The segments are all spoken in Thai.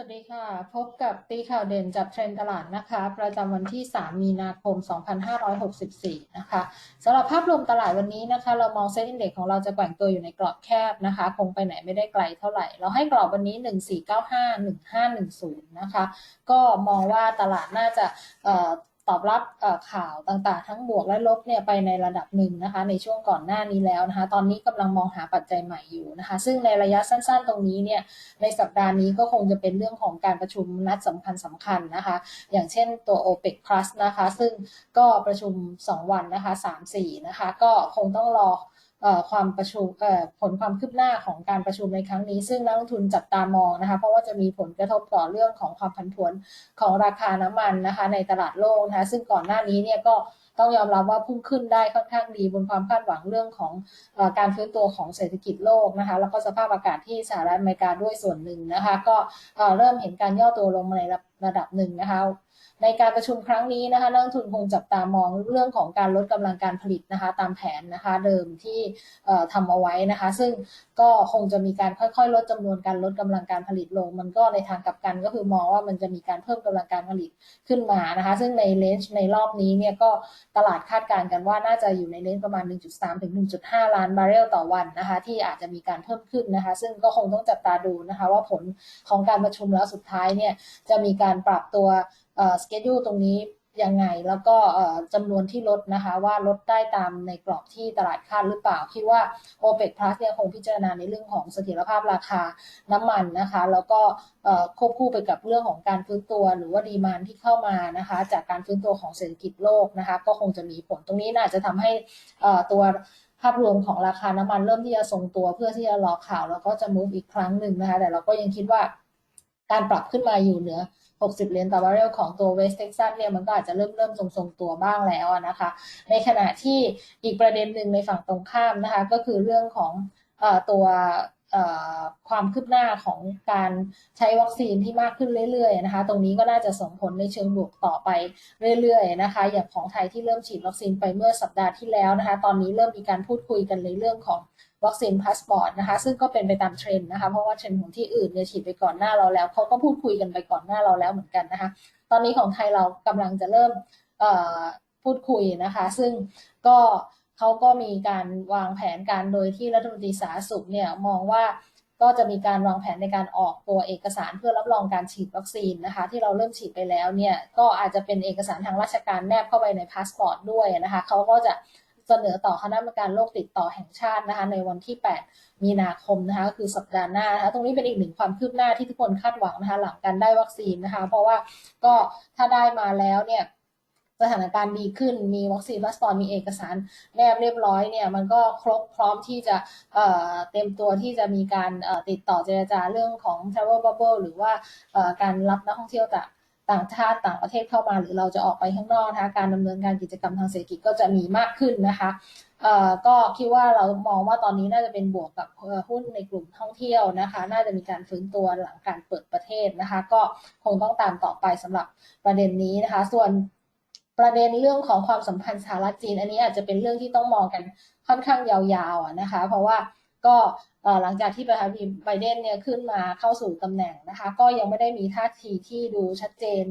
วัสดีค่ะ พบกับตีข่าวเด่นจับเทรนตลาดนะคะ ประจำวันที่ 3 มีนาคม 2564 นะคะสำหรับภาพรวมตลาดวันนี้นะคะ เรามองเซ็นอินเด็กของเราจะแกว่งตัวอยู่ในกรอบแคบนะคะ คงไปไหนไม่ได้ไกลเท่าไหร่ เราให้กรอบวันนี้ 1495 1510 นะคะ ก็มองว่าตลาดน่าจะ ตอบรับข่าวต่างๆ ทั้งบวกและลบเนี่ยไปในระดับหนึ่งนะคะในช่วงก่อนหน้านี้แล้วนะคะ ตอนนี้กำลังมองหาปัจจัยใหม่อยู่นะคะ ซึ่งในระยะสั้นๆ ตรงนี้เนี่ยในสัปดาห์นี้ก็คงจะเป็นเรื่องของการประชุมนัดสำคัญสำคัญนะคะ อย่างเช่นตัว o p e ป Plus นะคะ ซึ่งก็ประชุม 2 วันนะคะ3-4นะคะ ก็คงต้องรอ ความประชุมผลความคืบหน้าของการประชุมในครั้งนี้ ซึ่งนักลงทุนจับตามองนะคะเพราะว่าจะมีผลกระทบต่อเรื่องของความผันผวนของราคาน้ำมันนะคะในตลาดโลกนะคะซึ่งก่อนหน้านี้เนี่ยก็ต้องยอมรับว่าพุ่งขึ้นได้ค่อนข้างดีบนความคาดหวังเรื่องของอการฟื้นตัวของเศรษฐกิจโลกนะคะแล้วก็สภาพอากาศที่สหรัฐอเมริกาด้วยส่วนหนึ่งนะคะก็เริ่มเห็นการย่อตัวลงมาในระดับหนึ่งนะคะ ในการประชุมครั้งนี้นะคะนักลงทุนคงจับตามองเรื่องของการลดกำลังการผลิตนะคะ ตามแผนนะคะ เดิมที่ทำเอาไว้นะคะ ซึ่งก็คงจะมีการค่อยๆ ลดจำนวนการลดกำลังการผลิตลง มันก็ในทางกลับกันก็คือมองว่ามันจะมีการเพิ่มกำลังการผลิตขึ้นมานะคะ ซึ่งในเลนจ์ในรอบนี้เนี่ยก็ตลาดคาดการณ์กันว่าน่าจะอยู่ในเลนจ์ประมาณ 1.3 ถึง 1.5 ล้านบาร์เรลต่อวันนะคะ ที่อาจจะมีการเพิ่มขึ้นนะคะ ซึ่งก็คงต้องจับตาดูนะคะ ว่าผลของการประชุมแล้วสุดท้ายเนี่ยจะมีการปรับตัว สเกจดูตรงนี้ยังไง แล้วก็จำนวนที่ลดนะคะ ว่าลดได้ตามในกรอบที่ตลาดคาดหรือเปล่า คิดว่า OPEC Plus เนี่ยคงพิจารณาในเรื่องของเสถียรภาพราคาน้ำมันนะคะ แล้วก็ควบคู่ไปกับเรื่องของการฟื้นตัว หรือว่าดีมานที่เข้ามานะคะ จากการฟื้นตัวของเศรษฐกิจโลกนะคะ ก็คงจะมีผลตรงนี้น่าจะทำให้ตัวภาพรวมของราคาน้ำมันเริ่มที่จะทรงตัวเพื่อที่จะรอข่าว แล้วก็จะมุฟอีกครั้งหนึ่งนะคะ แต่เราก็ยังคิดว่าการปรับขึ้นมาอยู่เหนือ 60 เหรียญต่อบาร์เรลของตัวเวสเท็กซัสเนี่ยมันก็อาจจะเริ่มเริ่มทรงๆตัวบ้างแล้วนะคะ ในขณะที่อีกประเด็นหนึ่งในฝั่งตรงข้ามนะคะก็คือเรื่องของอตัวความคืบหน้าของการใช้วัคซีนที่มากขึ้นเรื่อยๆนะคะ ตรงนี้ก็น่าจะส่งผลในเชิงบวกต่อไปเรื่อยๆนะคะ อย่างของไทยที่เริ่มฉีดวัคซีนไปเมื่อสัปดาห์ที่แล้วนะคะ ตอนนี้เริ่มมีการพูดคุยกันในเรื่องของ วัคซีนพาสปอร์ตนะคะ ซึ่งก็เป็นไปตามเทรนด์นะคะ เพราะว่าเทรนด์ของที่อื่นเนี่ยฉีดไปก่อนหน้าเราแล้ว เขาก็พูดคุยกันไปก่อนหน้าเราแล้วเหมือนกันนะคะ ตอนนี้ของไทยเรากำลังจะเริ่มพูดคุยนะคะ ซึ่งก็เขาก็มีการวางแผนการโดยที่รัฐมนตรีสาธารณสุขเนี่ยมองว่าก็จะมีการวางแผนในการออกตัวเอกสารเพื่อรับรองการฉีดวัคซีนนะคะ ที่เราเริ่มฉีดไปแล้วเนี่ยก็อาจจะเป็นเอกสารทางราชการแนบเข้าไปในพาสปอร์ตด้วยนะคะเขาก็จะ เสนอต่อคณะกรรมการโรคติดต่อแห่งชาตินะคะในวันที่ 8 มีนาคมนะคะก็คือสัปดาห์หน้านะคะตรงนี้เป็นอีกหนึ่งความคืบหน้าที่ทุกคนคาดหวังนะคะหลังการได้วัคซีนนะคะเพราะว่าก็ถ้าได้มาแล้วเนี่ยสถานการณ์ดีขึ้น มีวัคซีนพาสปอร์มีเอกสารแนบเรียบร้อยเนี่ย มันก็ครบพร้อมที่จะเเต็มตัวที่จะมีการติดต่อเจรจาเรื่องของ travel bubble หรือว่าการรับนักท่องเที่ยวจาก ต่างชาติต่างประเทศเข้ามา หรือเราจะออกไปข้างนอกนะคะการดำเนินการกิจกรรมทางเศรษฐกิจก็จะมีมากขึ้นนะคะก็คิดว่าเรามองว่าตอนนี้น่าจะเป็นบวกกับหุ้นในกลุ่มท่องเที่ยวนะคะ น่าจะมีการฟื้นตัวหลังการเปิดประเทศนะคะ ก็คงต้องตามต่อไปสำหรับประเด็นนี้นะคะ ส่วนประเด็นเรื่องของความสัมพันธ์สหรัฐจีน อันนี้อาจจะเป็นเรื่องที่ต้องมองกันค่อนข้างยาวๆนะคะ เพราะว่า ก็หลังจากที่ประธานาธิบดีไบเดนเนี่ยขึ้นมาเข้าสู่ตำแหน่งนะคะ ก็ยังไม่ได้มีท่าทีที่ดูชัดเจน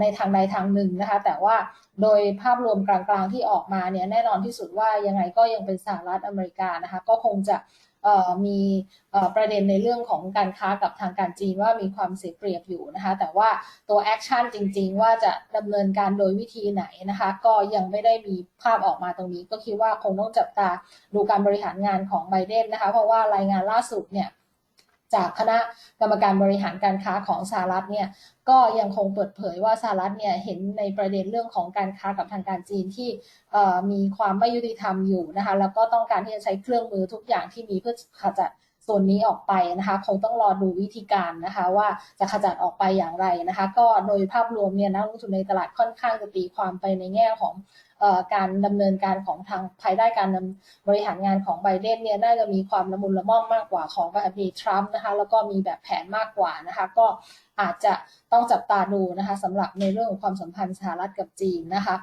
ในทางใดทางหนึ่งนะคะ แต่ว่าโดยภาพรวมกลางๆที่ออกมาเนี่ยแน่นอนที่สุดว่ายังไงก็ยังเป็นสหรัฐอเมริกานะคะ ก็คงจะ มีประเด็นในเรื่องของการค้ากับทางการจีนว่ามีความเสียเปรียบอยู่นะคะ แต่ว่าตัวแอคชั่นจริง ๆ ว่าจะดำเนินการโดยวิธีไหนนะคะ ก็ยังไม่ได้มีภาพออกมาตรงนี้ ก็คิดว่าคงต้องจับตาดูการบริหารงานของไบเดนนะคะ เพราะว่ารายงานล่าสุดเนี่ย จากคณะกรรมการบริหารการค้าของสหรัฐเนี่ยก็ยังคงเปิดเผยว่าสหรัฐเนี่ยเห็นในประเด็นเรื่องของการค้ากับทางการจีนที่มีความไม่ยุติธรรมอยู่นะคะแล้วก็ต้องการที่จะใช้เครื่องมือทุกอย่างที่มีเพื่อขจัดส่วนนี้ออกไปนะคะคงต้องรอดูวิธีการนะคะว่าจะขจัดออกไปอย่างไรนะคะ ก็โดยภาพรวมเนี่ยนักลงทุนในตลาดค่อนข้างจะตีความไปในแง่ของ การดำเนินการของทางภายใต้การบริหารงานของไบเดนเนี่ยน่าจะมีความละมุนละม่อมมากกว่าของประธานาธิบดีทรัมป์นะคะแล้วก็มีแบบแผนมากกว่านะคะก็อาจจะต้องจับตาดูนะคะสำหรับในเรื่องของความสัมพันธ์สหรัฐกับจีนนะคะ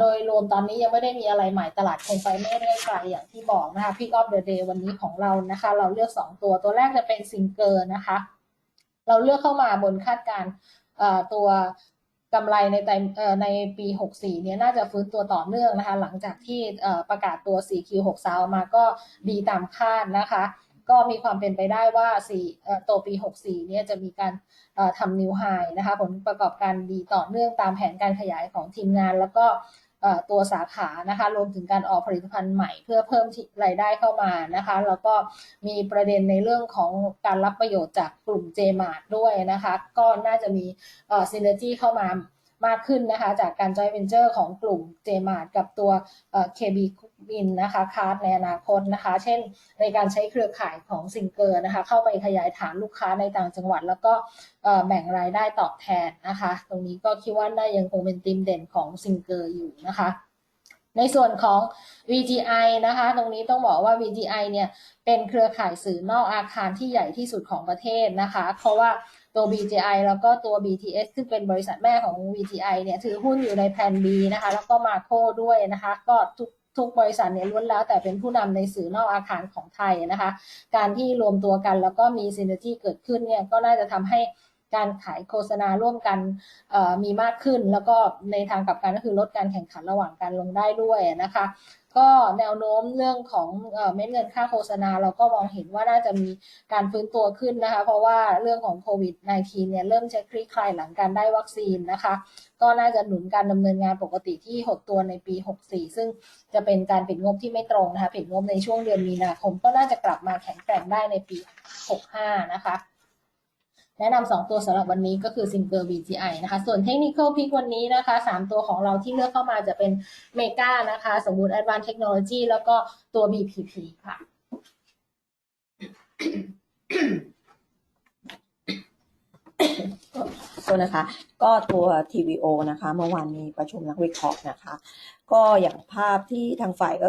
โดยรวมตอนนี้ยังไม่ได้มีอะไรใหม่ตลาดคงไปไม่ได้ไกลอย่างที่บอกนะคะพิกออฟเดอะเดย์วันนี้ของเรานะคะ เราเลือก 2 ตัวตัวแรกจะเป็นซิงเกอร์นะคะ เราเลือกเข้ามาบนคาดการตัว กำไรในไตรในปี 64 เนี่ยน่าจะฟื้นตัวต่อเนื่องนะคะ หลังจากที่ประกาศตัว 4Q63 มาก็ดีตามคาดนะคะ ก็มีความเป็นไปได้ว่า4ตัวปี 64 เนี่ยจะมีการทำนิวไฮนะคะ ผลประกอบการดีต่อเนื่องตามแผนการขยายของทีมงานแล้วก็ ตัวสาขานะคะรวมถึงการออกผลิตภัณฑ์ใหม่ เพื่อเพิ่มรายได้เข้ามานะคะแล้วก็มีประเด็นในเรื่องของการรับประโยชน์จากกลุ่ม JMart ด้วยนะคะก็น่าจะมีเอ่อ synergy เข้ามามากขึ้นนะคะจากการจอยเวนเจอร์ของกลุ่ม JMart กับตัวเอ่อ KB บินนะคะคาร์ดในอนาคตนะคะ เช่น ในการใช้เครือข่ายของซิงเกอร์นะคะ เข้าไปขยายฐานลูกค้าในต่างจังหวัด แล้วก็แบ่งรายได้ตอบแทนนะคะ ตรงนี้ก็คิดว่าน่ายังคงเป็นธีมเด่นของซิงเกอร์อยู่นะคะในส่วนของ VGI นะคะ ตรงนี้ต้องบอกว่า VGI เนี่ยเป็นเครือข่ายสื่อนอกอาคารที่ใหญ่ที่สุดของประเทศนะคะ เพราะว่าตัว BGI แล้วก็ตัว BTS ซึ่งเป็นบริษัทแม่ของ VGI เนี่ยถือหุ้นอยู่ในแพลน B นะคะ แล้วก็มาโคด้วยนะคะ ก็ทุก ทุกบริษัทเนี่ยล้วนแล้วแต่เป็นผู้นำในสื่อนอกอาคารของไทยนะคะ การที่รวมตัวกันแล้วก็มีซินเนอร์จีเกิดขึ้นเนี่ยก็น่าจะทำให้ การขายโฆษณาร่วมกันมีมากขึ้น แล้วก็ในทางกลับกันก็คือลดการแข่งขันระหว่างกันลงได้ด้วยนะคะก็แนวโน้มเรื่องของเม็ดเงินค่าโฆษณาเราก็มองเห็นว่าน่าจะมีการฟื้นตัวขึ้นนะคะ เพราะว่าเรื่องของโควิด -19 เนี่ยเริ่มจะคลี่คลายหลังการได้วัคซีนนะคะ ก็น่าจะหนุนการดำเนินงานปกติที่หดตัวในปี 64 ซึ่งจะเป็นการปิดงบที่ไม่ตรงนะคะปิดงบในช่วงเดือนมีนาคม ก็น่าจะกลับมาแข็งแกร่งได้ในปี 65 นะคะ แนะนำสองตัวสำหรับวันนี้ก็คือ Singer BGI นะคะ ส่วน Technical Pick วันนี้นะคะสามตัวของเราที่เลือกเข้ามาจะเป็น Mega นะคะ สมมุติ Advanced Technology แล้วก็ตัว BPP ค่ะ ตัวนะคะ ก็ตัว TVO นะคะ เมื่อวานมีประชุมนักวิเคราะห์นะคะ ก็อย่างภาพที่ทางฝ่ายก็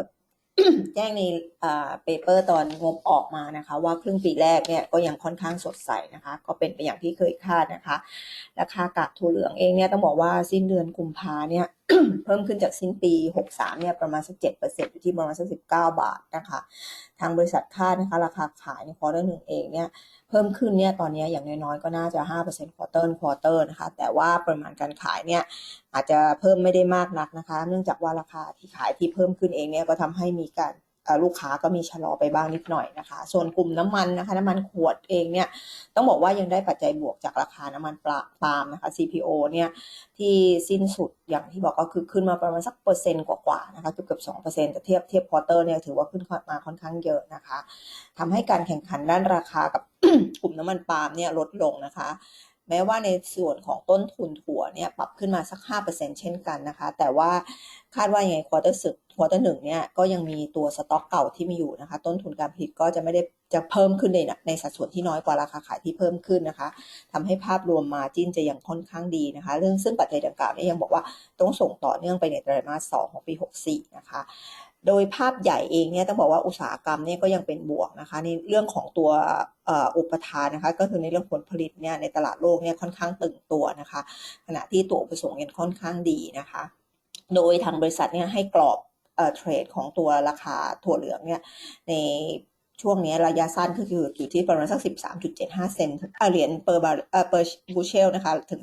แจ้งในเปเปอร์ตอนงบออกมานะคะ ว่าครึ่งปีแรกเนี่ยก็ยังค่อนข้างสดใสนะคะ ก็เป็นไปอย่างที่เคยคาดนะคะ ราคากากถั่วเหลืองเองเนี่ยต้องบอกว่าสิ้นเดือนกุมภาเนี่ย เพิ่มขึ้นจากสิ้นปี 63 เนี่ยประมาณสัก7%อยู่ที่ประมาณสัก19 บาทนะคะ ทางบริษัทคาดนะคะ ราคาขายในควอเตอร์หนึ่งเองเนี่ยเพิ่มขึ้นเนี่ยตอนนี้อย่างน้อยๆก็น่าจะ5%ควอเตอร์ควอเตอร์นะคะ แต่ว่าปริมาณการขายเนี่ยอาจจะเพิ่มไม่ได้มากนักนะคะ เนื่องจากว่าราคาที่ขายที่เพิ่มขึ้นเองเนี่ยก็ทำให้มีการ ลูกค้าก็มีชะลอไปบ้างนิดหน่อยนะคะ ส่วนกลุ่มน้ำมันนะคะ น้ำมันขวดเองเนี่ยต้องบอกว่ายังได้ปัจจัยบวกจากราคาน้ำมันปลาล์มนะคะ CPO เนี่ยที่สิ้นสุดอย่างที่บอกก็คือขึ้นมาประมาณสักเปอร์เซ็นต์กว่าๆนะคะเกือบเกือบสองเปอร์เซ็นต์แต่เทียบเทียบควอเตอร์เนี่ยถือว่าขึ้นมาค่อนข้างเยอะนะคะทำให้การแข่งขันด้านราคากับกลุ่มน้ำมันปาล์มเนี่ยลดลงนะคะ แม้ว่าในส่วนของต้นทุนถั่วเนี่ยปรับขึ้นมาสัก 5%เช่นกันนะคะ แต่ว่าคาดว่ายังไงควอเตอร์สึกควอเตอร์หนึ่งเนี่ยก็ยังมีตัวสต็อกเก่าที่มีอยู่นะคะ ต้นทุนการผลิตก็จะไม่ได้จะเพิ่มขึ้นในในสัดส่วนที่น้อยกว่าราคาขายที่เพิ่มขึ้นนะคะทำให้ภาพรวมมาจิ้นจะยังค่อนข้างดีนะคะ เรื่องซึ่งปัจจัยดังกล่าวนี้ยังบอกว่าต้องส่งต่อเนื่องไปในไตรมาส2ของปี 64 นะคะ โดยภาพใหญ่เองเนี่ยต้องบอกว่าอุตสาหกรรมเนี่ยก็ยังเป็นบวกนะคะในเรื่องของตัวอุปทานนะคะก็คือในเรื่องผลผลิตเนี่ยในตลาดโลกเนี่ยค่อนข้างตึงตัวนะคะ ขณะที่ตัวอุปสงค์ยังค่อนข้างดีนะคะ โดยทางบริษัทเนี่ยให้กรอบเทรดของตัวราคาถั่วเหลืองเนี่ยในช่วงนี้ระยะสั้นก็คืออยู่ที่ประมาณสัก 13.75 เซนต์เหรียญเปอร์บาร์เปอร์บูเชลนะคะ ถึง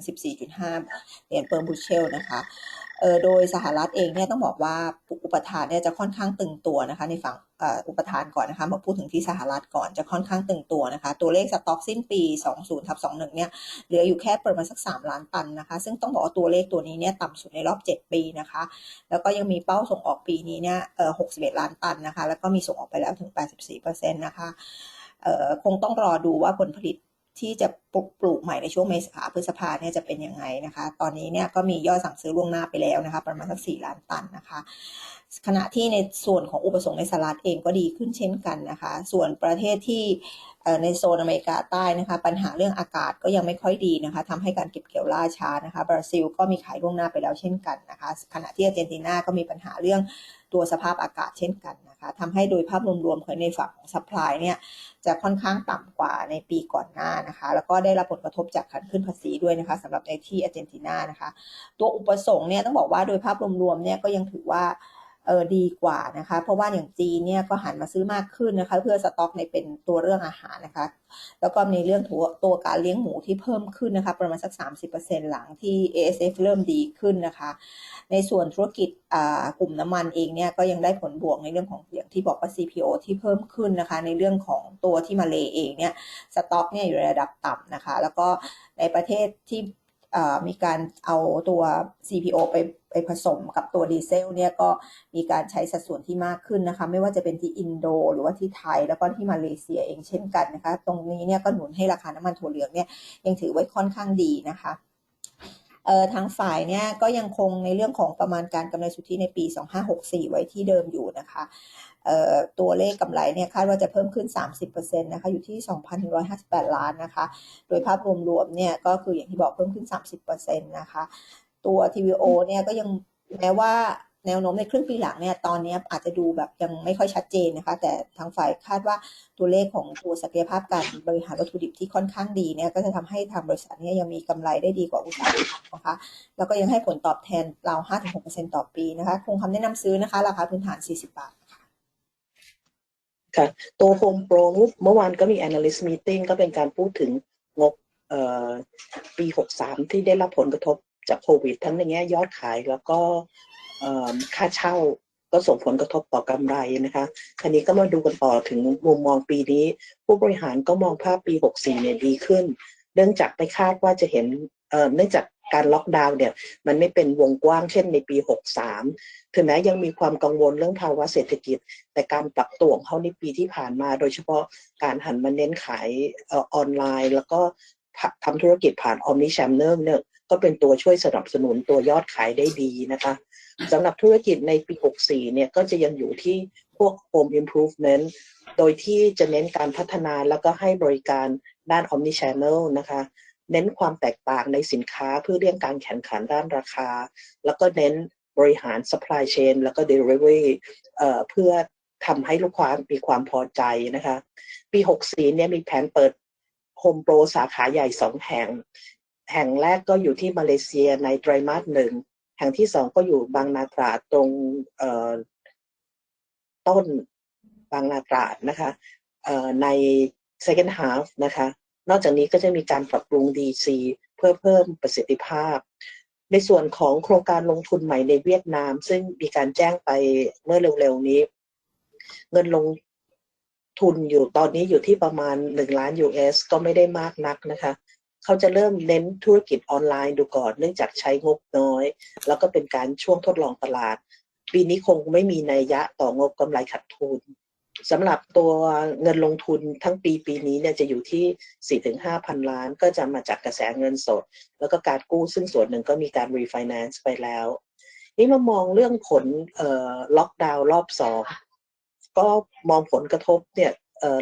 14.5 เหรียญเปอร์บูเชลนะคะโดยสหรัฐเองเนี่ยต้องบอกว่าอุปทานเนี่ยจะค่อนข้างตึงตัวนะคะในฝั่งอุปทานก่อนนะคะมาพูดถึงที่สหรัฐก่อนจะค่อนข้างตึงตัวนะคะ ตัวเลขสต็อกสิ้นปี 20ทับ21 เนี่ยเหลืออยู่แค่ประมาณสัก 3 ล้านตันนะคะ ซึ่งต้องบอกว่าตัวเลขตัวนี้เนี่ยต่ำสุดในรอบ 7 ปีนะคะ แล้วก็ยังมีเป้าส่งออกปีนี้เนี่ยเออ61 ล้านตันนะคะ แล้วก็มีส่งออกไปแล้วถึง 84%นะคะเออคงต้องรอดูว่าผลผลิต ที่จะปลูกปลูกใหม่ในช่วงเมษาพฤษภาเนี่ยจะเป็นยังไงนะคะ ตอนนี้เนี่ยก็มียอดสั่งซื้อล่วงหน้าไปแล้วนะคะ ประมาณสักสี่ล้านตันนะคะ ขณะที่ในส่วนของอุปสงค์ในสหรัฐเองก็ดีขึ้นเช่นกันนะคะ ส่วนประเทศที่ ในโซนอเมริกาใต้นะคะปัญหาเรื่องอากาศก็ยังไม่ค่อยดีนะคะทำให้การเก็บเกี่ยวล่าช้านะคะบราซิลก็มีขายล่วงหน้าไปแล้วเช่นกันนะคะขณะที่อาร์เจนตินาก็มีปัญหาเรื่องตัวสภาพอากาศเช่นกันนะคะทำให้โดยภาพรวมๆในฝั่งของซัพพลายเนี่ยจะค่อนข้างต่ำกว่าในปีก่อนหน้านะคะแล้วก็ได้รับผลกระทบจากการขึ้นภาษีด้วยนะคะสำหรับในที่อาร์เจนตินานะคะตัวอุปสงค์เนี่ยต้องบอกว่าโดยภาพรวมๆเนี่ยก็ยังถือว่า เออดีกว่านะคะ เพราะว่าอย่างจีนเนี่ยก็หันมาซื้อมากขึ้นนะคะ เพื่อสต็อกในเป็นตัวเรื่องอาหารนะคะ แล้วก็ในเรื่องตัวตัวการเลี้ยงหมูที่เพิ่มขึ้นนะคะ ประมาณสัก 30%หลังที่ ASF เริ่มดีขึ้นนะคะ ในส่วนธุรกิจอ่ากลุ่มน้ำมันเองเนี่ยก็ยังได้ผลบวกในเรื่องของอย่างที่บอกว่า CPO ที่เพิ่มขึ้นนะคะ ในเรื่องของตัวที่มาเลเองเนี่ยสต็อกเนี่ยอยู่ในระดับต่ำนะคะ แล้วก็ในประเทศที่ มีการเอาตัว CPO ไปไปผสมกับตัวดีเซลเนี่ยก็มีการใช้สัดส่วนที่มากขึ้นนะคะ ไม่ว่าจะเป็นที่อินโด หรือว่าที่ไทย แล้วก็ที่มาเลเซียเองเช่นกันนะคะ ตรงนี้เนี่ยก็หนุนให้ราคาน้ำมันถั่วเหลืองเนี่ยยังถือไว้ค่อนข้างดีนะคะเอ่อทางฝ่ายเนี่ยก็ยังคงในเรื่องของประมาณการกำไรสุทธิในปี 2564 ไว้ที่เดิมอยู่นะคะ ตัวเลขกำไรเนี่ยคาดว่าจะเพิ่มขึ้น 30%นะคะอยู่ที่ 2,158 ล้านนะคะ โดยภาพรวมๆเนี่ยก็คืออย่างที่บอกเพิ่มขึ้น 30%นะคะ ตัว TVO เนี่ยก็ยังแม้ว่าแนวโน้มในครึ่งปีหลังเนี่ยตอนนี้อาจจะดูแบบยังไม่ค่อยชัดเจนนะคะ แต่ทางฝ่ายคาดว่าตัวเลขของตัวศักยภาพการบริหารวัตถุดิบที่ค่อนข้างดีเนี่ยก็จะทำให้ทางบริษัทเนี่ยยังมีกำไรได้ดีกว่าอุตสาหกรรมนะคะ แล้วก็ยังให้ผลตอบแทนรา5-6%ต่อปีนะคะ คงคำแนะนำซื้อนะคะ ราคาพื้นฐาน 40 บาท ค่ะตัว Home Pro เมื่อวานก็มี analyst meeting ก็เป็นการพูดถึงงบปี 63 ที่ได้รับผลกระทบจากโควิด ทั้งในแง่ยอดขายแล้วก็ค่าเช่าก็ส่งผลกระทบต่อกำไรนะคะคันนี้ก็มาดูกันต่อถึงมุมมองปีนี้ ผู้บริหารก็มองภาพปี 64 เนี่ยดีขึ้น เนื่องจากไม่คาดว่าจะเห็นเนื่องจาก การล็อกดาวน์เนี่ยมันไม่เป็นวงกว้างเช่นในปี 63 ถึงแม้ยังมีความกังวลเรื่องภาวะเศรษฐกิจ แต่การปรับตัวของเขาในปีที่ผ่านมา โดยเฉพาะการหันมาเน้นขายออออนไลน์ แล้วก็ทำธุรกิจผ่านออมนิแชมเนอร์เนี่ยก็เป็นตัวช่วยสนับสนุนตัวยอดขายได้ดีนะคะสำหรับธุรกิจในปี 64 เนี่ยก็จะยังอยู่ที่พวก Home Improvement โดยที่จะเน้นการพัฒนาแล้วก็ให้บริการด้าน Omni Channel นะคะ เน้นความแตกต่างในสินค้าเพื่อเลี่ยงการแข่งขันด้านราคา แล้วก็เน้นบริหาร supply chain แล้วก็ delivery เอ่อเพื่อทำให้ลูกค้ามีความพอใจนะคะ ปี 64 เนี่ยมีแผนเปิด Home Pro สาขาใหญ่2แห่ง แห่งแรกก็อยู่ที่มาเลเซียในไตรมาสหนึ่ง แห่งที่สองก็อยู่บางนาตราดตรงต้นบางนาตราดนะคะใน second half นะคะ นอกจากนี้ก็จะมีการปรับปรุง DC เพื่อเพิ่มประสิทธิภาพ ในส่วนของโครงการลงทุนใหม่ในเวียดนาม ซึ่งมีการแจ้งไปเมื่อเร็วๆนี้ เงินลงทุนอยู่ตอนนี้อยู่ที่ประมาณ 1 ล้าน US ก็ไม่ได้มากนักนะคะ เขาจะเริ่มเน้นธุรกิจออนไลน์ดูก่อน เนื่องจากใช้งบน้อย แล้วก็เป็นการช่วงทดลองตลาด ปีนี้คงไม่มีนัยยะต่องบกำไรขาดทุน สำหรับตัวเงินลงทุนทั้งปีปีนี้เนี่ยจะอยู่ที่ 4-5 พันล้าน ก็จะมาจากกระแสเงินสด แล้วก็การกู้ซึ่งส่วนหนึ่งก็มีการ refinance ไปแล้ว นี่มามองเรื่องผลล็อกดาวน์รอบสองก็มองผลกระทบเนี่ย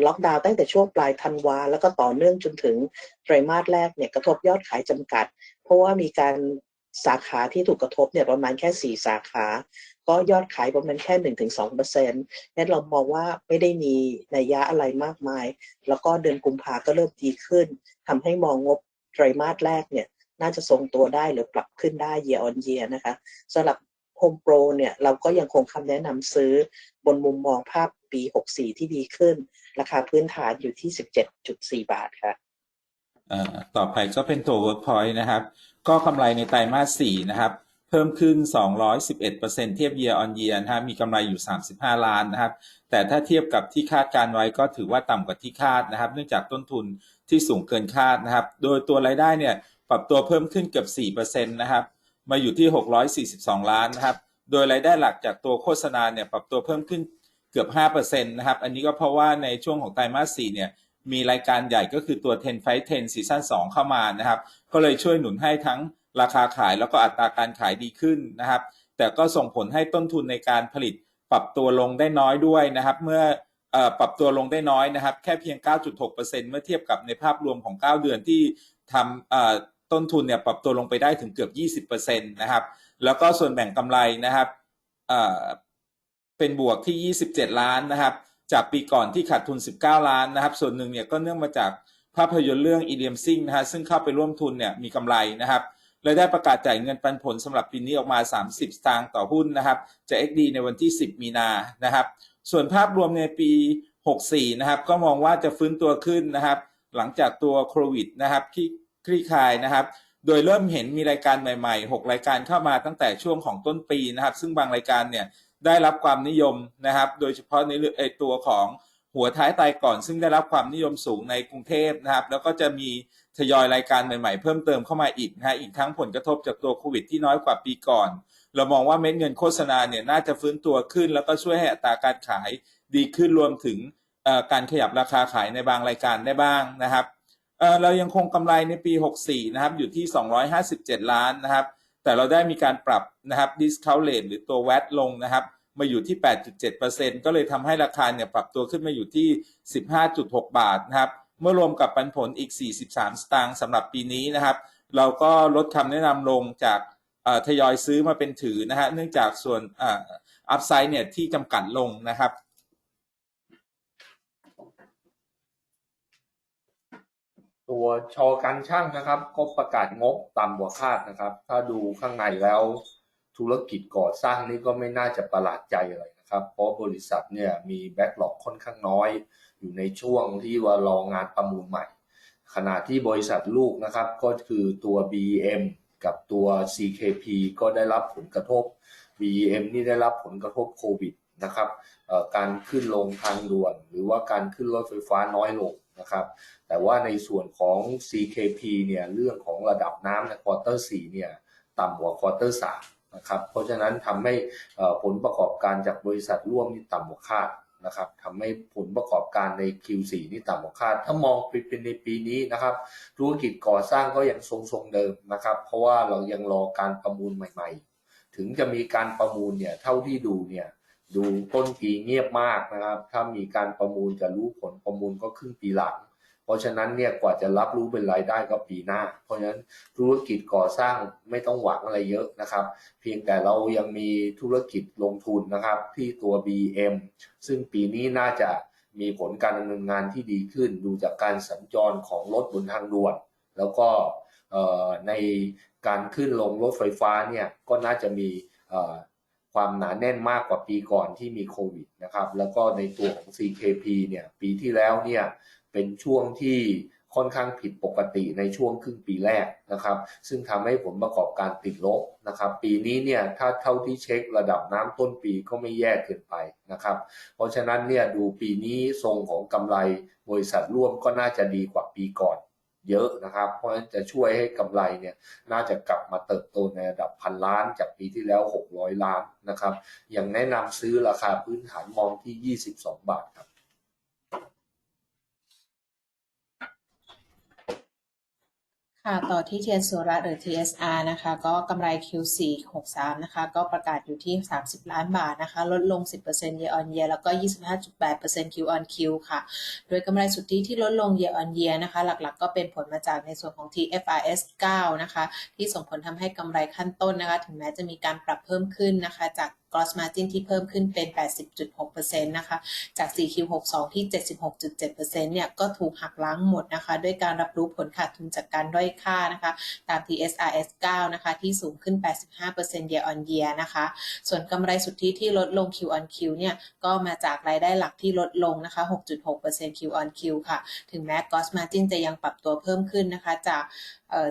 ล็อกดาวน์ตั้งแต่ช่วงปลายธันวา แล้วก็ต่อเนื่องจนถึงไตรมาสแรกเนี่ยกระทบยอดขายจำกัด เพราะว่ามีการสาขาที่ถูกกระทบเนี่ยประมาณแค่ 4 สาขา ก็ยอดขายประมาณแค่ 1-2%เปอร์เซ็นต์นั้นเรามองว่าไม่ได้มีนัยยะอะไรมากมาย แล้วก็เดือนกุมภาก็เริ่มดีขึ้นทำให้มองงบไตรมาสแรกเนี่ยน่าจะทรงตัวได้หรือปรับขึ้นได้ year on year นะคะสำหรับ Home Pro เนี่ยเราก็ยังคงคำแนะนำซื้อบนมุมมองภาพปี 64 ที่ดีขึ้น ราคาพื้นฐานอยู่ที่ 17.4 บาทค่ะเอ่อต่อไปก็เป็นตัว Workpoint นะครับ ก็กำไรในไตรมาส 4 นะครับ พิ่มขึ้น 211%เทียบ year on year นะฮะ มีกำไรอยู่ 35 ล้านนะครับ แต่ถ้าเทียบกับที่คาดการไว้ก็ถือว่าต่ำกว่าที่คาดนะครับ เนื่องจากต้นทุนที่สูงเกินคาดนะครับ โดยตัวรายได้เนี่ยปรับตัวเพิ่มขึ้นเกือบ 4%นะครับ มาอยู่ที่ 642 ล้านนะครับ โดยรายได้หลักจากตัวโฆษณาเนี่ยปรับตัวเพิ่มขึ้นเกือบ 5%นะครับ อันนี้ก็เพราะว่าในช่วงของไตรมาส 4 เนี่ย มีรายการใหญ่ก็คือตัว 10 Fight 10ซีซั่น2เข้ามานะครับ ก็เลยช่วยหนุนให้ทั้ง ราคาขายแล้วก็อัตราการขายดีขึ้นนะครับ แต่ก็ส่งผลให้ต้นทุนในการผลิตปรับตัวลงได้น้อยด้วยนะครับ เมื่ออปรับตัวลงได้น้อยนะครับ แค่เพียง 9.6%เมื่อเทียบกับในภาพรวมของ 9 เดือนที่ทำต้นทุนเนี่ยปรับตัวลงไปได้ถึงเกือบ 20%นะครับ แล้วก็ส่วนแบ่งกำไรนะครับเอ่อเป็นบวกที่ 27 ล้านนะครับ จากปีก่อนที่ขาดทุน 19 ล้านนะครับ ส่วนหนึ่งเนี่ยก็เนื่องมาจากภาพยนตร์เรื่อง i d i o m Sing นะฮะซึ่งเข้าไปร่วมทุนเนี่ยมีกำไรนะครับ และได้ประกาศจ่ายเงินปันผลสำหรับปีนี้ออกมา 30 สตางค์ต่อหุ้นนะครับจะ XD ในวันที่ 10 มีนานะครับ ส่วนภาพรวมในปี 64 นะครับ ก็มองว่าจะฟื้นตัวขึ้นนะครับ หลังจากตัวโควิดนะครับที่คลี่คลายนะครับ โดยเริ่มเห็นมีรายการใหม่ๆ 6 รายการเข้ามาตั้งแต่ช่วงของต้นปีนะครับ ซึ่งบางรายการเนี่ยได้รับความนิยมนะครับ โดยเฉพาะในเรื่องตัวของ หัวท้ายตายก่อน ซึ่งได้รับความนิยมสูงในกรุงเทพนะครับ แล้วก็จะมีทยอยรายการใหม่ๆ เพิ่มเติมเข้ามาอีกนะฮะอีกทั้งผลกระทบจากตัวโควิดที่น้อยกว่าปีก่อน เรามองว่าเม็ดเงินโฆษณาเนี่ยน่าจะฟื้นตัวขึ้น แล้วก็ช่วยให้อัตราการขายดีขึ้นรวมถึงการขยับราคาขายในบางรายการได้บ้างนะครับเเรายังคงกำไรในปี 64 นะครับ อยู่ที่ 257 ล้านนะครับ แต่เราได้มีการปรับนะครับ discount rate หรือตัว VAT ลงนะครับ มาอยู่ที่ 8.7%ก็เลยทำให้ราคาเนี่ยปรับตัวขึ้นมาอยู่ที่ 15.6 บาทนะครับ เมื่อรวมกับปันผลอีก 43 สตางค์สำหรับปีนี้นะครับ เราก็ลดคำแนะนำลงจากทยอยซื้อมาเป็นถือนะฮะ เนื่องจากส่วนอัพไซด์เนี่ยที่จำกัดลงนะครับตัวชอการช่างนะครับ ก็ประกาศงบต่ำกว่าคาดนะครับ ถ้าดูข้างในแล้ว ธุรกิจก่อสร้างนี่ก็ไม่น่าจะประหลาดใจอะไรนะครับ เพราะบริษัทเนี่ยมีแบ็กหลอกค่อนข้างน้อย อยู่ในช่วงที่ว่ารองานประมูลใหม่ ขณะที่บริษัทลูกนะครับก็คือตัว BEM กับตัว CKP ก็ได้รับผลกระทบ BEM นี่ได้รับผลกระทบโควิดนะครับการขึ้นลงทางด่วน หรือว่าการขึ้นรถไฟฟ้าน้อยลงนะครับ แต่ว่าในส่วนของ CKP เนี่ยเรื่องของระดับน้ำในควอเตอร์4เนี่ยต่ำกว่าควอเตอร์3 นะครับ เพราะฉะนั้นทำให้ผลประกอบการจากบริษัทร่วมนี่ต่ำกว่าคาดนะครับทำให้ผลประกอบการใน Q4 นี่ต่ำกว่าคาด ถ้ามองเป็นในปีนี้นะครับ ธุรกิจก่อสร้างก็ยังทรงๆเดิมนะครับ เพราะว่าเรายังรอการประมูลใหม่ ๆ ถึงจะมีการประมูลเนี่ยเท่าที่ดูเนี่ยดูต้นปีเงียบมากนะครับ ถ้ามีการประมูลจะรู้ผลประมูลก็ครึ่งปีหลัง ราะฉะนั้นเนี่ยกว่าจะรับรู้เป็นรายได้ก็ปีหน้า เพราะฉะนั้นธุรกิจก่อสร้างไม่ต้องหวังอะไรเยอะนะครับ เพียงแต่เรายังมีธุรกิจลงทุนนะครับ ที่ตัว BM ซึ่งปีนี้น่าจะมีผลการดำเนินงานที่ดีขึ้น ดูจากการสัญจรของรถบนทางด่วน แล้วก็ในการขึ้นลงรถไฟฟ้าเนี่ยก็น่าจะมีความหนาแน่นมากกว่าปีก่อนที่มีโควิดนะครับ แล้วก็ในตัวของ CKP เนี่ยปีที่แล้วเนี่ย เป็นช่วงที่ค่อนข้างผิดปกติในช่วงครึ่งปีแรกนะครับ ซึ่งทำให้ผลประกอบการติดลบนะครับ ปีนี้เนี่ยถ้าเท่าที่เช็คระดับน้ำต้นปีก็ไม่แย่เกินไปนะครับ เพราะฉะนั้นเนี่ยดูปีนี้ทรงของกำไรบริษัทร่วมก็น่าจะดีกว่าปีก่อนเยอะนะครับ เพราะฉะนั้นจะช่วยให้กำไรเนี่ยน่าจะกลับมาเติบโตในระดับพันล้านจากปีที่แล้ว 600 ล้านนะครับยังแนะนำซื้อราคาพื้นฐานมองที่ 22 บาทครับ ค่ะ ต่อที่เทียนสุระหรือ TSR นะคะ ก็กำไร Q4 63 นะคะ ก็ประกาศอยู่ที่ 30 ล้านบาทนะคะ ลดลง 10% year on year แล้วก็ 25.8% Q on Q ค่ะ โดยกำไรสุทธิที่ลดลง year on year นะคะ หลักๆ ก็เป็นผลมาจากในส่วนของ TFRS 9 นะคะ ที่ส่งผลทำให้กำไรขั้นต้นนะคะ ถึงแม้จะมีการปรับเพิ่มขึ้นนะคะจาก gross margin ที่เพิ่มขึ้นเป็น 80.6%นะคะจาก 4Q62 ที่ 76.7%เนี่ยก็ถูกหักล้างหมดนะคะด้วยการรับรู้ผลขาดทุนจากการด้อยค่านะคะตาม TSRS 9นะคะที่สูงขึ้น 85% year on year นะคะส่วนกำไรสุทธิที่ลดลง Q on Q เนี่ยก็มาจากรายได้หลักที่ลดลงนะคะ 6.6% Q on Q ค่ะ ถึงแม้ gross margin จะยังปรับตัวเพิ่มขึ้นนะคะจากเอ่อ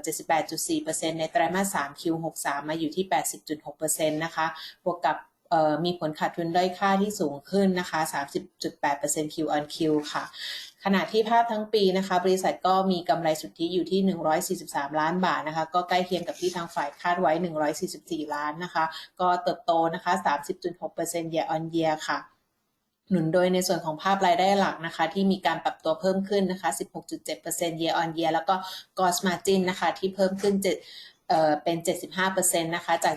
78.4%ในไตรมาส 3 Q63 มาอยู่ที่ 80.6%นะคะบวกกับ มีผลขาดทุนด้อยค่าที่สูงขึ้นนะคะ 30.8% Q on Q ค่ะ ขณะที่ภาพทั้งปีนะคะ บริษัทก็มีกำไรสุทธิอยู่ที่ 143 ล้านบาทนะคะ ก็ใกล้เคียงกับที่ทางฝ่ายคาดไว้ 144 ล้านนะคะ ก็เติบโตนะคะ 30.6% year on year ค่ะหนุนโดยในส่วนของภาพรายได้หลักนะคะ ที่มีการปรับตัวเพิ่มขึ้นนะคะ 16.7% year on year แล้วก็ gross margin นะคะ ที่เพิ่มขึ้นเจ็ดเอ่อเป็น 75%นะคะ จาก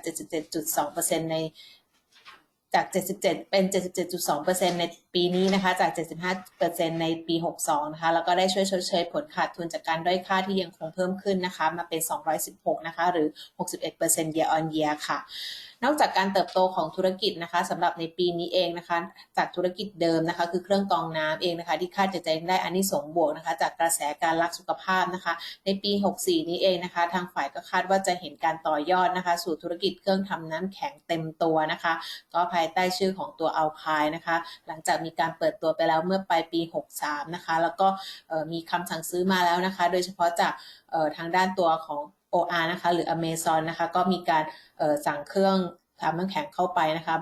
77.2%ใน จาก 77 เป็น 77.2%ในปีนี้นะคะ จาก 75%ในปี 62 นะคะ แล้วก็ได้ช่วยชดเชยผลขาดทุนจากการด้อยค่าที่ยังคงเพิ่มขึ้นนะคะ มาเป็น 216 นะคะ หรือ 61% year on year ค่ะ นอกจากการเติบโตของธุรกิจนะคะสำหรับในปีนี้เองนะคะ จากธุรกิจเดิมนะคะ คือเครื่องกรองน้ำเองนะคะ ที่คาดจะได้อานิสงส์บวกนะคะ จากกระแสการรักสุขภาพนะคะ ในปี 64 นี้เองนะคะ ทางฝ่ายก็คาดว่าจะเห็นการต่อยอดนะคะ สู่ธุรกิจเครื่องทำน้ำแข็งเต็มตัวนะคะ ก็ภายใต้ชื่อของตัวอัลพายนะคะ หลังจากมีการเปิดตัวไปแล้วเมื่อปลายปี 63 นะคะ แล้วก็มีคำสั่งซื้อมาแล้วนะคะ โดยเฉพาะจากทางด้านตัวของ OR นะคะ หรือ Amazon นะคะ ก็มีการสั่งเครื่องทำน้ำแข็งเข้าไปนะคะ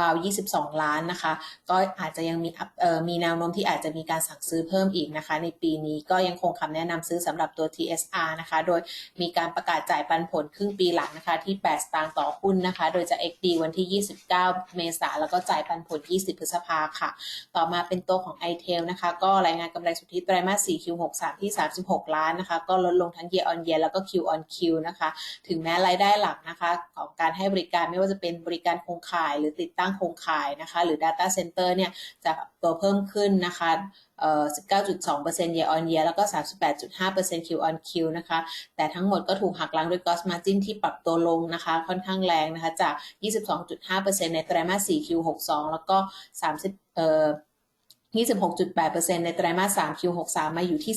ราว 22 ล้านนะคะ ก็อาจจะยังมีเอ่อมีแนวโน้มที่อาจจะมีการสั่งซื้อเพิ่มอีกนะคะ ในปีนี้ก็ยังคงคำแนะนำซื้อสำหรับตัว TSR นะคะ โดยมีการประกาศจ่ายปันผลครึ่งปีหลังนะคะ ที่ 8 สตางค์ต่อหุ้นนะคะ โดยจะ XD วันที่ 29 เมษายนแล้วก็จ่ายปันผล 20 พฤษภาค่ะ ต่อมาเป็นตัวของ i t e l นะคะ ก็รายงานกำไรสุทธิไตรมาส 4 Q63 ที่ 36 ล้านนะคะ ก็ลดลงทั้ง year on year แล้วก็ Q on Q นะคะ ถึงแม้รายได้หลักนะคะ ของการให้บริการไม่ว่าจะเป็นบริการโครงข่ายหรือติดตั้งโครงข่ายนะคะ หรือ Data Center เนี่ยจะตัวเพิ่มขึ้นนะคะเอ่อ19.2% year on year แล้วก็ 38.5% Q on Q นะคะ แต่ทั้งหมดก็ถูกหักล้างด้วย gross margin ที่ปรับตัวลงนะคะ ค่อนข้างแรงนะคะ จาก 22.5%ในไตรมาส 4 Q62 แล้วก็ 30เอ่อ 26.8%ในไตรมาส3 Q63 มาอยู่ที่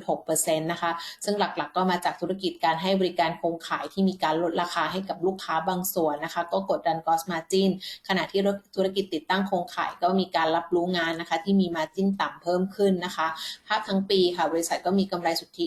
15.6%นะคะ ซึ่งหลักๆก็มาจากธุรกิจการให้บริการโครงข่ายที่มีการลดราคาให้กับลูกค้าบางส่วนนะคะ ก็กดดัน gross margin ขณะที่ธุรกิจติดตั้งโครงข่ายก็มีการรับรู้งานนะคะ ที่มี margin ต่ำเพิ่มขึ้นนะคะ ภาพทั้งปีค่ะ บริษัทก็มีกำไรสุทธิ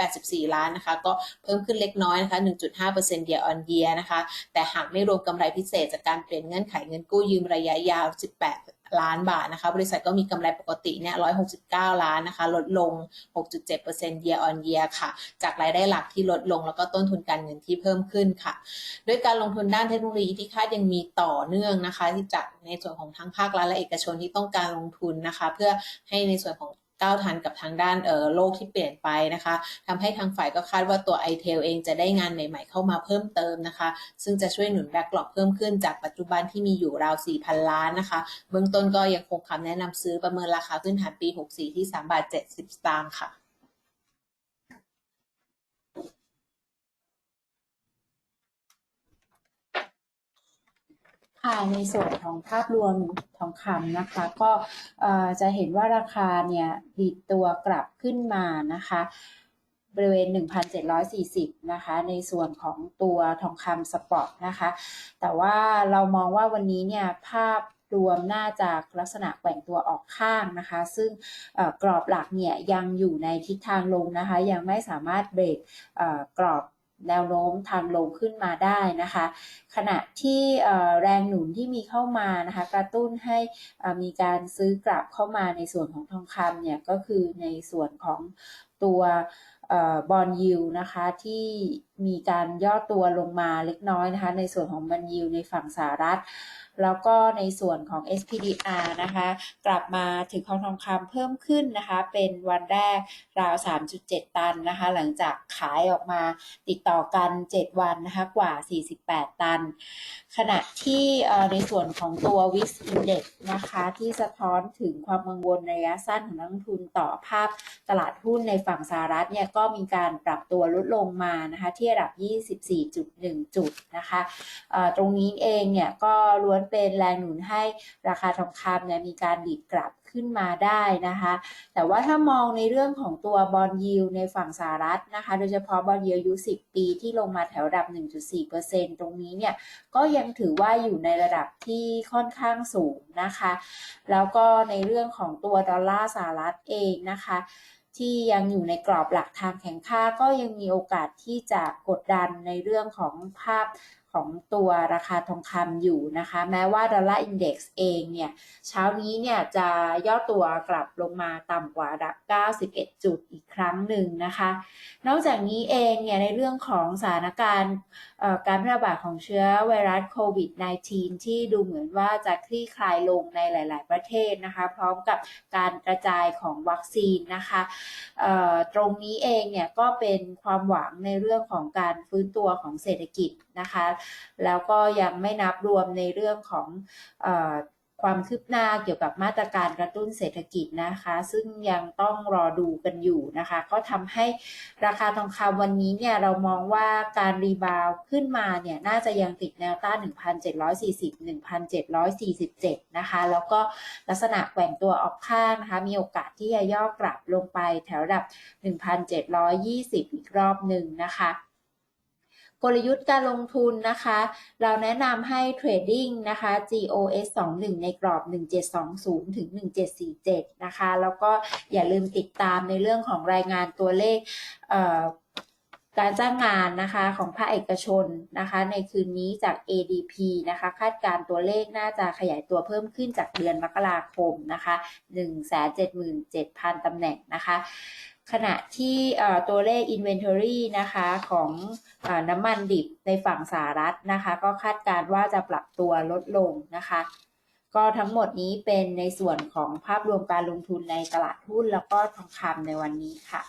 184 ล้านนะคะ ก็เพิ่มขึ้นเล็กน้อยนะคะ 1.5% year on year นะคะ แต่หากไม่รวมกำไรพิเศษจากการเปลี่ยนเงื่อนไขเงินกู้ยืมระยะยาว 18 ล้านบาทนะคะ บริษัทก็มีกำไรปกติเนี่ย169 ล้านนะคะ ลดลง 6.7% year on year ค่ะ จากรายได้หลักที่ลดลง แล้วก็ต้นทุนการเงินที่เพิ่มขึ้นค่ะ ด้วยการลงทุนด้านเทคโนโลยีที่คาดยังมีต่อเนื่องนะคะ ที่จากในส่วนของทั้งภาครัฐและเอกชนที่ต้องการลงทุนนะคะ เพื่อให้ในส่วนของ ก้าวทันกับทางด้านเอ่อโลกที่เปลี่ยนไปนะคะทำให้ทางฝ่ายก็คาดว่าตัว i t e l เองจะได้งานใหม่ๆเข้ามาเพิ่มเติมนะคะ ซึ่งจะช่วยหนุนแบ็กหลอกเพิ่มขึ้นจากปัจจุบันที่มีอยู่ราว 4,000 ล้านนะคะ เบื้องต้นก็ยังคงคำแนะนำซื้อประเมินราคาพื้นฐานปี 64 ที่3บาท70สตางค์ค่ะ ค่ะในส่วนของภาพรวมทองคำนะคะ ก็จะเห็นว่าราคาเนี่ยดีดตัวกลับขึ้นมานะคะบริเวณ 1,740 นะคะ ในส่วนของตัวทองคำสปอร์ตนะคะ แต่ว่าเรามองว่าวันนี้เนี่ยภาพรวมน่าจะลักษณะแกว่งตัวออกข้างนะคะ ซึ่งกรอบหลักเนี่ยยังอยู่ในทิศทางลงนะคะ ยังไม่สามารถเบรกกรอบ แนวโน้มทางลงขึ้นมาได้นะคะ ขณะที่แรงหนุนที่มีเข้ามานะคะ กระตุ้นให้มีการซื้อกลับเข้ามาในส่วนของทองคำเนี่ยก็คือในส่วนของตัวบอลยูนะคะที่ มีการย่อตัวลงมาเล็กน้อยนะคะในส่วนของบอลยูในฝั่งสหรัฐ แล้วก็ในส่วนของ SPDR นะคะ กลับมาถือครองทองคำเพิ่มขึ้นนะคะ เป็นวันแรกราว 3.7 ตันนะคะ หลังจากขายออกมาติดต่อกัน 7 วันนะคะกว่า 48 ตัน ขณะที่ในส่วนของตัว Wix Index นะคะ ที่สะท้อนถึงความกังวลระยะสั้นของนักลงทุนต่อภาพตลาดหุ้นในฝั่งสหรัฐเนี่ยก็มีการปรับตัวลดลงมานะคะที่ระดับ 24.1 จุดนะคะตรงนี้เองเนี่ยก็ล้วนเป็นแรงหนุนให้ราคาทองคำเนี่ยมีการดีดกลับขึ้นมาได้นะคะ แต่ว่าถ้ามองในเรื่องของตัวบอลยิวในฝั่งสหรัฐนะคะ โดยเฉพาะบอลยิวอายุ 10 ปีที่ลงมาแถวระดับ 1.4%ตรงนี้เนี่ยก็ยังถือว่าอยู่ในระดับที่ค่อนข้างสูงนะคะ แล้วก็ในเรื่องของตัวดอลลาร์สหรัฐเองนะคะ ที่ยังอยู่ในกรอบหลักทางแข็งค่าก็ยังมีโอกาสที่จะกดดันในเรื่องของภาพของตัวราคาทองคำอยู่นะคะ แม้ว่าดอลลาร์อินเด็กซ์เองเนี่ย เช้านี้เนี่ยจะย่อตัวกลับลงมาต่ำกว่าระดับ91 จุดอีกครั้งหนึ่งนะคะ นอกจากนี้เองเนี่ยในเรื่องของสถานการณ์การแพร่ระบาดของเชื้อไวรัสโควิด -19 ที่ดูเหมือนว่าจะคลี่คลายลงในหลาย ๆ ประเทศนะคะ พร้อมกับการกระจายของวัคซีนนะคะตรงนี้เองเนี่ยก็เป็นความหวังในเรื่องของการฟื้นตัวของเศรษฐกิจนะคะ แล้วก็ยังไม่นับรวมในเรื่องของ ความคืบหน้าเกี่ยวกับมาตรการกระตุ้นเศรษฐกิจนะคะ ซึ่งยังต้องรอดูกันอยู่นะคะ ก็ทำให้ราคาทองคำวันนี้เนี่ยเรามองว่าการรีบาวขึ้นมาเนี่ยน่าจะยังติดแนวต้าน 1,740-1,747 นะคะ แล้วก็ลักษณะแกว่งตัวออกข้างนะคะ มีโอกาสที่จะย่อกลับลงไปแถวระดับ 1,720 อีกรอบหนึ่งนะคะ กลยุทธ์การลงทุนนะคะ เราแนะนำให้เทรดดิ้งนะคะ GOS 21 ในกรอบ 1720 ถึง 1747 นะคะ แล้วก็อย่าลืมติดตามในเรื่องของรายงานตัวเลขเการจ้างงานนะคะของภาคเอกชนนะคะ ในคืนนี้จาก ADP นะคะ คาดการตัวเลขน่าจะขยายตัวเพิ่มขึ้นจากเดือนมกราคมนะคะ 177,000 ตำแหน่งนะคะ ขณะที่ตัวเลข Inventory นะคะของอน้ำมันดิบในฝั่งสหรัฐนะคะ ก็คาดการว่าจะปรับตัวลดลงนะคะ ก็ทั้งหมดนี้เป็นในส่วนของภาพรวมการลงทุนในตลาดหุ้นแล้วก็ทองคำในวันนี้ค่ะ